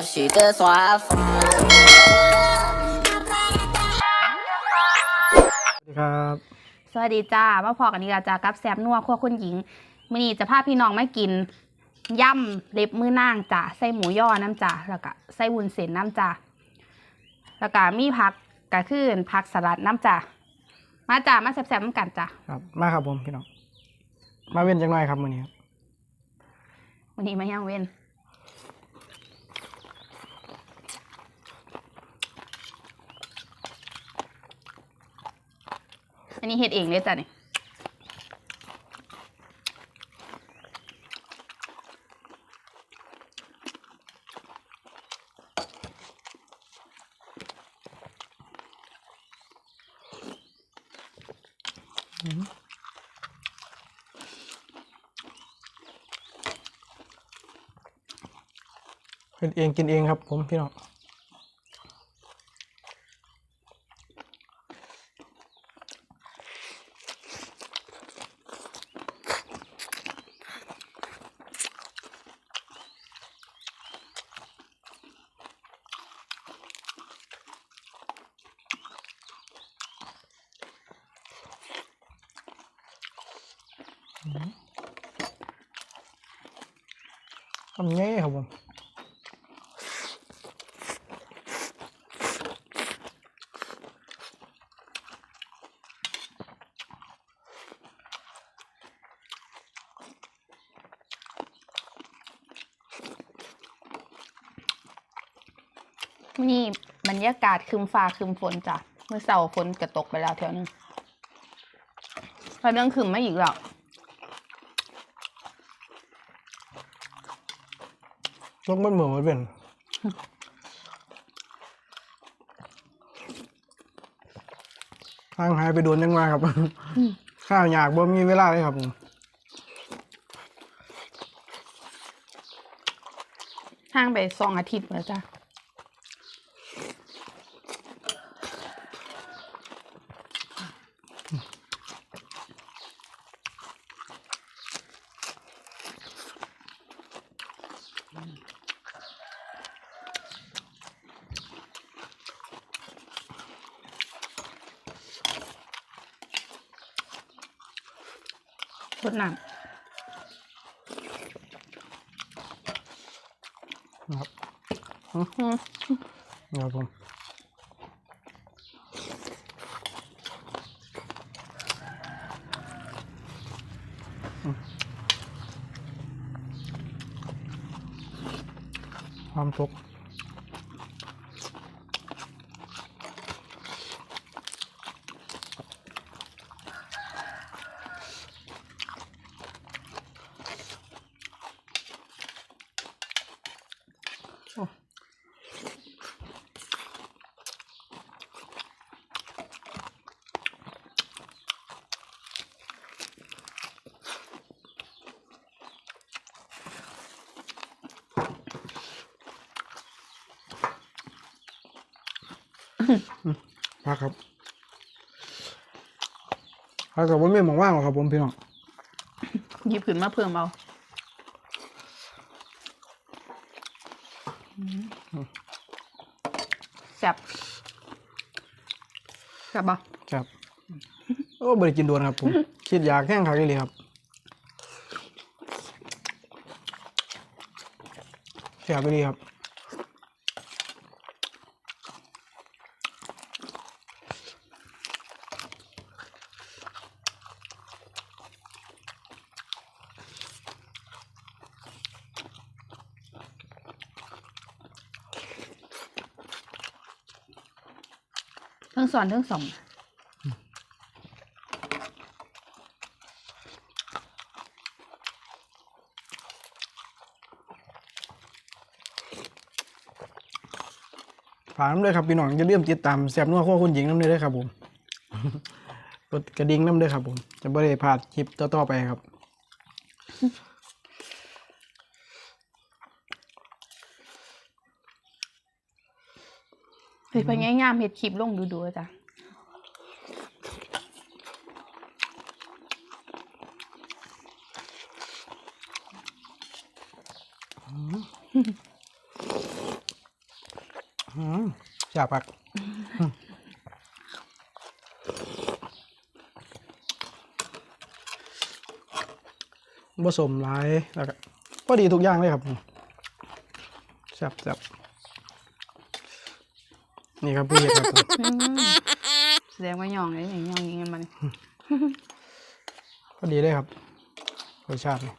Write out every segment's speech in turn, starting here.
party girl, she just wanna have fun. สวัสดีครับสวัสดีจ้ามาพอกันดีกว่าจ้ากับแซบนัวครัวคุณหญิงมื้อนี้จะพาพี่น้องมากินย่ำเล็บมือนางจ้าใส่หมูย่อน้ำจ้าแล้วก็ใส่วุ้นเส้นน้ำจ้าแล้วก็มีผักก็คือผักสลัดน้ำจ้ามาจ้ามาแซ่บๆน้ำกันจ้าครับมาครับผมพี่น้องมาเว้นจังหน่อยครับมื้อนี้ครับวันนี้มาย่างเว้น อันนี้เฮ็ดเองเลยจ้ะนี่เฮ็ดเองกินเองครับผมพี่น้อง ทำไงครับผมนี้บรรยากาศครึมฟ้าครึมฝนจ้ะ เมื่อเสาร์ฝนกระตกไปแล้วแถวนึงพอเรื่องครึมไม่อีกแล้ว ลกมันเหมือนมันเป็นทางหายไปโดนยังไงครับข้าวอยากบ่มีเวลาเลยครับผมห่างไปสองอาทิตย์แล้วจ้ะ รดน้นะครับนี่ครับผมความสุก พักครับพักกับว่าไม่มองว่างหรอกครับผมพี่น้องหยิบขึ้นมาเพิ่มเอาแซ่บแซ่บบ่ครับโอ้บริกินโดวนครับผมคิดอยากแห้งคักเลยครับแซ่บไปดีครับ ทั้งสอนทั้งสองฝากน้ำด้วยครับพี่น้องอย่าลืมติดตามแซ่บนัวขั้วคุณหญิงน้ำด้วยครับผม กดกระดิ่งน้ำด้วยครับผม จะไม่ได้พลาดคลิปต่อๆไปครับ เฮ้ยพยายามเห็ดคลิปลงดูๆจ้ะอืมอยากพักผสมหลายแล้วก็พอดีทุกอย่างเลยครับแซ่บแซ่บ นี่ครับผู้เห็ดครับผมอืมแสดงว่าหยองเลยหยองยิงกันมันพอดีเลยครับรสชาตินี่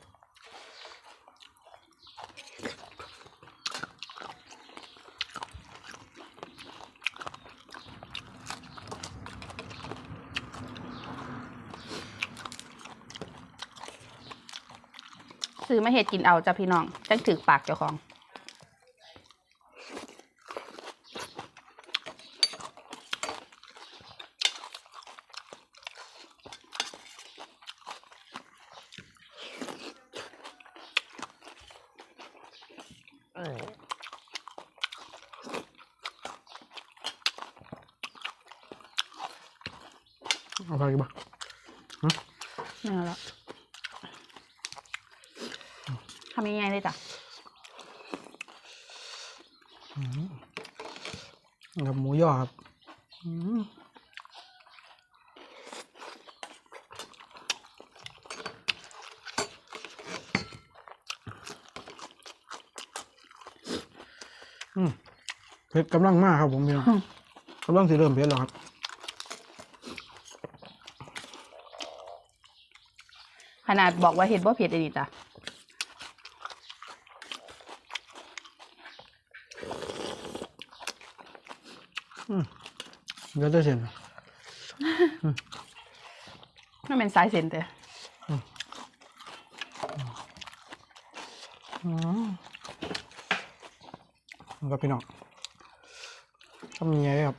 ซื้อมาเห็ดกินเอาจ้ะพี่น้องจังถือปากเจ้าของ เอาไปกันบ้างนี่แล้วทำยังไงเลยจ้ะกับหมูยอครับ อืม อืมเผ็ดกำลังมากครับผมพี่น้องกำลังสิเริ่มเผ็ดแล้วครับขนาดบอกว่าเห็ดบ่เผ็ดเลยนี่จ้ะเดี๋ยวจะเสร็จมันเป็นสายเส้นเด้อ ครับพี่น้องทำยังไงครับ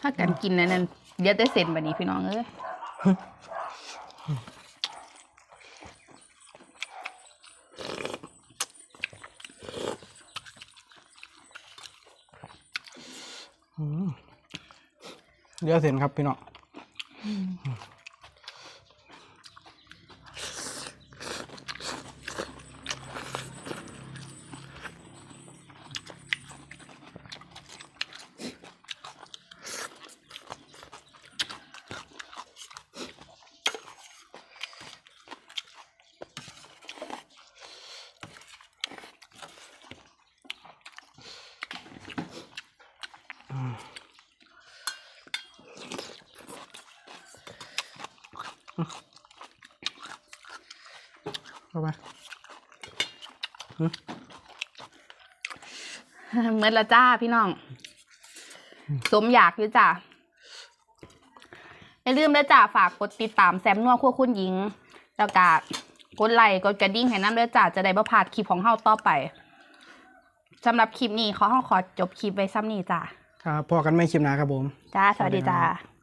ถ้ากันกินนั่นนั่นเดี๋ยวได้เส้นแบบนี้พี่น้องเอ้ย เดี๋ยเสร็จครับพี่น้อง เข้าไปเหมือละจ้าพี่น้อง สมอยากอยู่จ้ะอย่าลืมนะจ้าฝากกดติดตามแซมนัวคั่วคุณหญิง แล้วก็กดไลค์กดกระดิ่งให้น้ำด้วยจ้าจะได้บ่พลาดคลิปของเฮาต่อไปสำหรับคลิปนี้ขอห้องขอจบคลิปไว้ซ้ำนี้จ้าครับพอกันไม่คลิปหนาครับผม จ้า สวัสดีจ้า